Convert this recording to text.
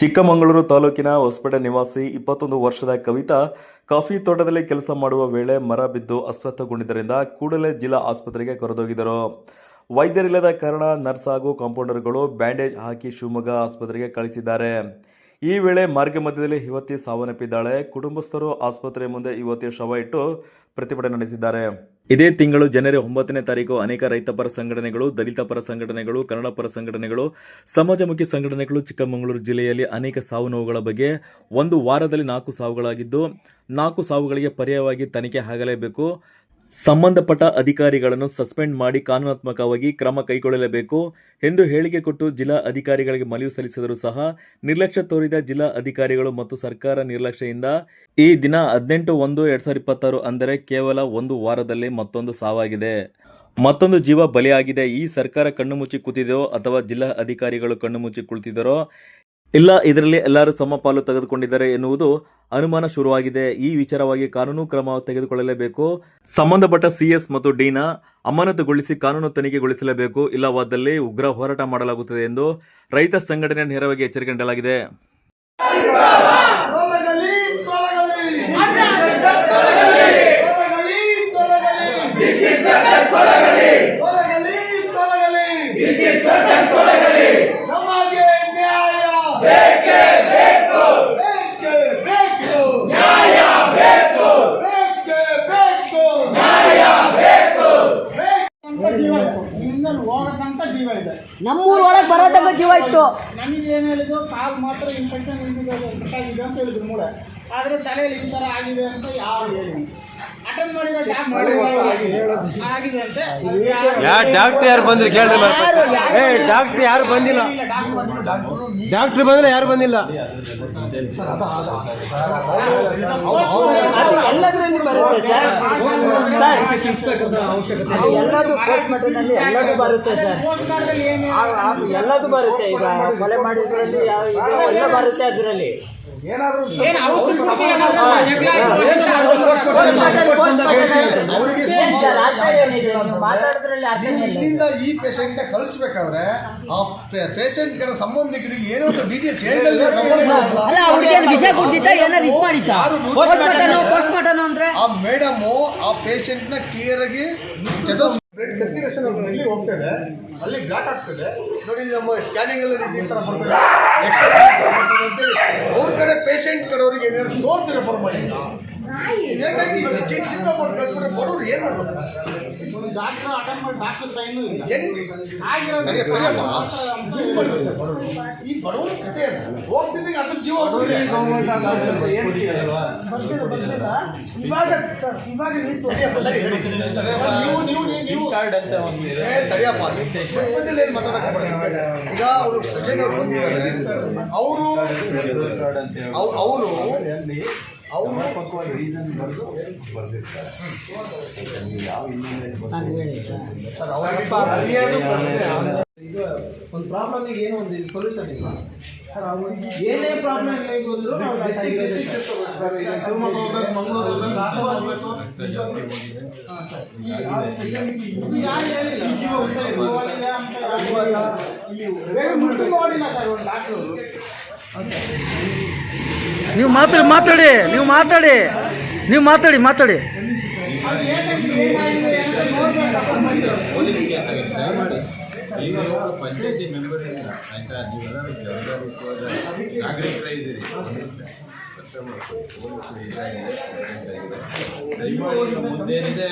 ಚಿಕ್ಕಮಗಳೂರು ತಾಲೂಕಿನ ಹೊಸಪೇಟೆ ನಿವಾಸಿ ಇಪ್ಪತ್ತೊಂದು ವರ್ಷದ ಕವಿತಾ ಕಾಫಿ ತೋಟದಲ್ಲಿ ಕೆಲಸ ಮಾಡುವ ವೇಳೆ ಮರ ಬಿದ್ದು ಅಸ್ವಸ್ಥಗೊಂಡಿದ್ದರಿಂದ ಕೂಡಲೇ ಜಿಲ್ಲಾ ಆಸ್ಪತ್ರೆಗೆ ಕರೆದೊಯ್ದಿದ್ದರು. ವೈದ್ಯರಿಲ್ಲದ ಕಾರಣ ನರ್ಸ್ ಹಾಗೂ ಕಾಂಪೌಂಡರ್ಗಳು ಬ್ಯಾಂಡೇಜ್ ಹಾಕಿ ಶಿವಮೊಗ್ಗ ಆಸ್ಪತ್ರೆಗೆ ಕಳಿಸಿದ್ದಾರೆ. ಈ ವೇಳೆ ಮಾರ್ಗ ಮಧ್ಯದಲ್ಲಿ ಯುವತಿ ಸಾವನ್ನಪ್ಪಿದ್ದಾಳೆ. ಕುಟುಂಬಸ್ಥರು ಆಸ್ಪತ್ರೆ ಮುಂದೆ ಯುವತಿಯ ಶವ ಇಟ್ಟು ಪ್ರತಿಭಟನೆ ನಡೆಸಿದ್ದಾರೆ. ಇದೇ ತಿಂಗಳು ಜನವರಿ ಒಂಬತ್ತನೇ ತಾರೀಕು ಅನೇಕ ರೈತ ಪರ ಸಂಘಟನೆಗಳು, ದಲಿತ ಪರ ಸಂಘಟನೆಗಳು, ಕನ್ನಡ ಪರ ಸಂಘಟನೆಗಳು, ಸಮಾಜಮುಖಿ ಸಂಘಟನೆಗಳು ಚಿಕ್ಕಮಗಳೂರು ಜಿಲ್ಲೆಯಲ್ಲಿ ಅನೇಕ ಸಾವು ನೋವುಗಳ ಬಗ್ಗೆ ಒಂದು ವಾರದಲ್ಲಿ ನಾಲ್ಕು ಸಾವುಗಳಾಗಿದ್ದು, ನಾಲ್ಕು ಸಾವುಗಳಿಗೆ ಪರ್ಯಾಯವಾಗಿ ತನಿಖೆ ಆಗಲೇಬೇಕು. ಸಂಬಂಧಪಟ್ಟ ಅಧಿಕಾರಿಗಳನ್ನು ಸಸ್ಪೆಂಡ್ ಮಾಡಿ ಕಾನೂನಾತ್ಮಕವಾಗಿ ಕ್ರಮ ಕೈಗೊಳ್ಳಲೇಬೇಕು ಎಂದು ಹೇಳಿಕೆ ಕೊಟ್ಟು ಜಿಲ್ಲಾ ಅಧಿಕಾರಿಗಳಿಗೆ ಮನವಿ ಸಲ್ಲಿಸಿದರೂ ಸಹ ನಿರ್ಲಕ್ಷ್ಯ ತೋರಿದ ಜಿಲ್ಲಾ ಅಧಿಕಾರಿಗಳು ಮತ್ತು ಸರ್ಕಾರ ನಿರ್ಲಕ್ಷ್ಯದಿಂದ ಈ ದಿನ ಹದಿನೆಂಟು ಒಂದು ಎರಡ್ ಸಾವಿರದ ಇಪ್ಪತ್ತಾರು ಅಂದರೆ ಕೇವಲ ಒಂದು ವಾರದಲ್ಲಿ ಮತ್ತೊಂದು ಸಾವಾಗಿದೆ. ಮತ್ತೊಂದು ಜೀವ ಬಲಿಯಾಗಿದೆ. ಈ ಸರ್ಕಾರ ಕಣ್ಣು ಮುಚ್ಚಿ ಕೂತಿದೆಯೋ ಅಥವಾ ಜಿಲ್ಲಾ ಅಧಿಕಾರಿಗಳು ಕಣ್ಣು ಮುಚ್ಚಿ ಕುಳಿತಿದ್ದಾರೋ ಇಲ್ಲ ಇದರಲ್ಲಿ ಎಲ್ಲರೂ ಸಮಪಾಲು ತೆಗೆದುಕೊಂಡಿದ್ದಾರೆ ಎನ್ನುವುದು ಅನುಮಾನ ಶುರುವಾಗಿದೆ. ಈ ವಿಚಾರವಾಗಿ ಕಾನೂನು ಕ್ರಮ ತೆಗೆದುಕೊಳ್ಳಲೇಬೇಕು. ಸಂಬಂಧಪಟ್ಟ ಸಿಎಸ್ ಮತ್ತು ಡಿನ ಅಮಾನತುಗೊಳಿಸಿ ಕಾನೂನು ತನಿಖೆಗೊಳಿಸಲೇಬೇಕು. ಇಲ್ಲವಾದಲ್ಲಿ ಉಗ್ರ ಹೋರಾಟ ಮಾಡಲಾಗುತ್ತದೆ ಎಂದು ರೈತ ಸಂಘಟನೆ ನೇರವಾಗಿ ಎಚ್ಚರಿಕೆ ನೀಡಲಾಗಿದೆ. ಬೇಕೇ ಬೇಕು. ಬೇಕೇ ಬೇಕು. ನ್ಯಾಯ ಬೇಕು. ಬೇಕೇ ಬೇಕು. ನ್ಯಾಯ ಬೇಕು. ಜೀವ ಹೋಗಕ್ಕಂತ ಇದೆ. ನಮ್ಮೂರ್ ಒಳಗ್ ಬರೋದಾಗ ಜೀವ ಇತ್ತು. ನನಗೆ ಏನು ಹೇಳಿದ್ರು ಕಾಲ್ ಮಾತ್ರ ಇನ್ಫೆಕ್ಷನ್ ಇದೆ ಅಂತ ಹೇಳಿದ್ರು ಮೂಳೆ. ಆದರೆ ತಲೆಯಲ್ಲಿ ಈ ಥರ ಆಗಿದೆ ಅಂತ ಯಾರು ಹೇಳಿಲ್ಲ. ಡಾಕ್ಟರ್ ಯಾ ಡಾಕ್ಟರ್ ಯಾರು ಬಂದ್ರಿ ಕೇಳ್ರಿ. ಏ ಡಾಕ್ಟರ್ ಯಾರು ಬಂದಿಲ್ಲ. ಡಾಕ್ಟರ್ ಬಂದ್ರೆ. ಯಾರು ಬಂದಿಲ್ಲ. ಎಲ್ಲದು ಪೋಸ್ಟ್ ಮಾರ್ಟಮ್ನಲ್ಲಿ ಎಲ್ಲದು ಬರುತ್ತೆ ಸರ್. ಎಲ್ಲದು ಬರುತ್ತೆ ಈಗ. ಕೊಲೆ ಮಾಡಿದ್ರಲ್ಲಿ ಎಲ್ಲ ಬರುತ್ತೆ ಅದರಲ್ಲಿ. ಅರ್ಥ ನೀವು ಇಲ್ಲ. ಇಲ್ಲಿಂದ ಈ ಪೇಷಂಟ್ ಕಳಿಸ್ಬೇಕಾದ್ರೆ ಆ ಪೇಷಂಟ್ಗಳ ಸಂಬಂಧಿಕರಿಗೆ ಏನೋ ಒಂದು ಡೀಟೇಲ್ಸ್ ಅಂದ್ರೆ? ಆ ಮೇಡಮ್ ಆ ಪೇಷಂಟ್ನ ಕ್ಲಿಯರ್ ಆಗಿ ಬ್ಲಡ್ ಸರ್ಕ್ಯುಲೇಷನ್ ಅಲ್ಲಿ ಹೋಗ್ತದೆ. ಅಲ್ಲಿ ಬ್ಲಾಕ್ ಆಗ್ತದೆ. ನೋಡಿ ನಮ್ಮ ಸ್ಕ್ಯಾನಿಂಗ್ ಅಲ್ಲಿ ಈ ಬರ್ತದೆ. ಅವ್ರ ಕಡೆ ಪೇಷಂಟ್ ಕಡೆಯವರಿಗೆ ಏನಾದ್ರು ತೋರಿಸಿ ರೆಫರ್ ಮಾಡಿಲ್ಲ ಬಡವ್ರು ಏನು ಮಾಡ್ಬೇಕು? ಒಂದು ಡಾಕ್ಟರ್ ಅಟೆಂಡ್ ಮಾಡಿ ಡಾಕ್ಟರ್ ಸೈನು ಇಲ್ಲ. ಹೆಂಗ್? ಆಗಿರೋ ಅದೇ ಈ ಬಡವ್ರ ಕಥೆ ಅದು. ಹೋಗ್ತಿದ್ದಂಗೆ ಅದ್ರ ಜೀವ ಹೋಗ್ಬಿಟ್ಟಿದೆ. ಬರ್ತಿದೆ, ಬರ್ತಿದೆ. ಇವಾಗ ಸರ್ ಇವಾಗ ನೀವು ತಡಿಯಪ್ಪ, ತಡಿ, ತಡಿ. ತಡಿಯಪ್ಪ. ನೀವು ನೀವು ನೀವು. ನೀವು ಏ, ತಡಿಯಪ್ಪ, ನೀವು ಮಧ್ಯದಲ್ಲಿ ಏನ್. ಈಗ ಅವರು ಸಜ್ಜನ್ ಅವ್ರು ಬಂದಿದ್ದಾರೆ ಅವರು ಅವರು ಈಗ ಒಂದು ಪ್ರಾಬ್ಲಮ್ ಏನು ಒಂದು ಸೊಲ್ಯೂಷನ್ ಇಲ್ಲ. ಏನೇ ಪ್ರಾಬ್ಲಮ್ ಇಲ್ಲ ಈಗ ಬಂದ್ರು ನಾವು district district ಸರ್, ಈಗ ಶಿವಮೊಗ್ಗ ಹೋಗ್ಬೇಕು ಮಂಗಳೂರು ಹೋಗ್ಬೇಕು ಹಾಸನ ಹೋಗ್ಬೇಕು. ಯಾರು ಹೇಳಿಲ್ಲ? ಜೀವ ಉಳಿದ ಹೋಗಿದೆ ಅಂತ ಯಾರು ಹೇಳಿಲ್ಲ. ಬೇರೆ ಮುಟ್ಟು ನೋಡಿಲ್ಲ ಸರ್ ಒಂದು ಡಾಕ್ಟರ್ ನೀವು ಮಾತಾಡಿ ಮಾತಾಡಿ ನೀವು ಮಾತಾಡಿ ನೀವು ಮಾತಾಡಿ ಮಾತಾಡಿ. ಮುಂದೇನಿದೆ